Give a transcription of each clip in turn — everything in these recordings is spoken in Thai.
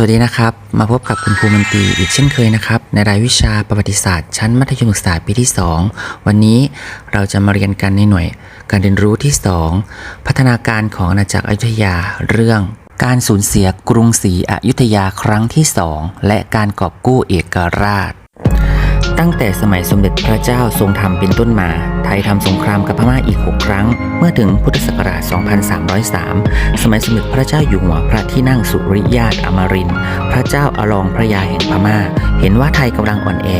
สวัสดีนะครับ มาพบกับคุณครูมนตีอีกเช่นเคยนะครับ ในรายวิชาประวัติศาสตร์ชั้นมัธยมศึกษาปีที่ 2 วันนี้เราจะมาเรียนกันในหน่วยการเรียนรู้ที่ 2 พัฒนาการของอาณาจักรอยุธยาเรื่องการสูญเสียกรุงศรีอยุธยาครั้งที่ 2 และการกอบกู้เอกราช ตั้งแต่สมัยสมเด็จพระเจ้าทรงธรรมเป็นต้นมา ไทยทำสงครามกับพม่าอีก 6 ครั้ง เมื่อถึงพุทธศักราช 2303 สมัยสมเด็จพระเจ้าอยู่หัวพระที่นั่งสุริยาตอมรินทร์พระเจ้าอลองพระยาแห่งพม่า เห็นว่าไทยกำลังอ่อนแอ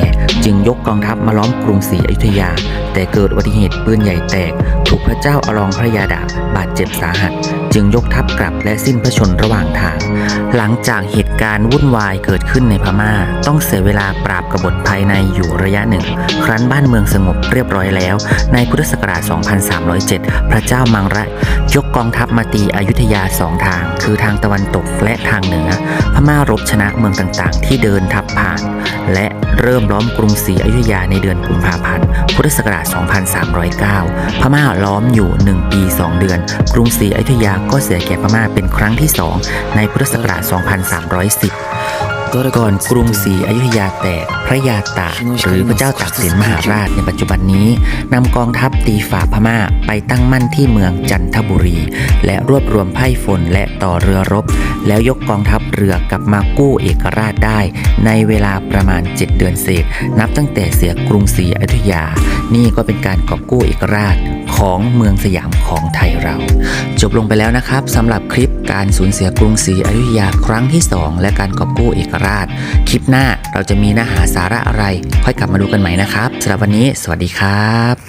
จึงยกกองทัพมาล้อมกรุงศรีอยุธยา แต่เกิดอุบัติเหตุปืนใหญ่แตก ถูกพระเจ้าอลองพระยาดาบบาดเจ็บสาหัส จึงยกทัพกลับและสิ้นพระชนระหว่างทาง หลังจากเหตุการณ์วุ่นวายเกิดขึ้นในพม่า ต้องเสียเวลาปราบกบฏภายในอยู่ระยะหนึ่ง ครั้นบ้านเมืองสงบเรียบร้อยแล้วในพุทธศักราช 2307 พระเจ้ามังระยกกองทัพมาตีอยุธยาสองทาง คือทางตะวันตกและทางเหนือ พม่ารบชนะเมืองต่างๆ ที่เดินทัพผ่าน และเริ่มล้อมกรุงศรีอยุธยาในเดือนกุมภาพันธ์ พุทธศักราช 2309 พม่าล้อมอยู่ 1 ปี 2 เดือน กรุงศรีอยุธยาก็เสียแก่พม่าเป็นครั้งที่ 2 ในพุทธศักราช 2310 ก่อนกรุงศรีอยุธยาแตกพระยาตากหรือพระเจ้าตากสินมหาราชในปัจจุบันนี้นำกองทัพตีฝ่าพม่าไปตั้งมั่นที่เมืองจันทบุรี และรวบรวมไพ่ฝนและต่อเรือรบ แล้วยกกองทัพเรือกลับมากู้เอกราชได้ ในเวลาประมาณ 7 เดือนเศษ นับตั้งแต่เสียกรุงศรีอยุธยา นี่ก็เป็นการกอบกู้เอกราช ของเมืองสยามของไทยเรา จบลงไปแล้วนะครับสำหรับคลิปการสูญเสียกรุงศรีอยุธยาครั้งที่ 2 และการกอบกู้เอกราช คลิปหน้าเราจะมีเนื้อหาสาระอะไร ค่อยกลับมาดูกันใหม่นะครับสำหรับวันนี้ สวัสดีครับ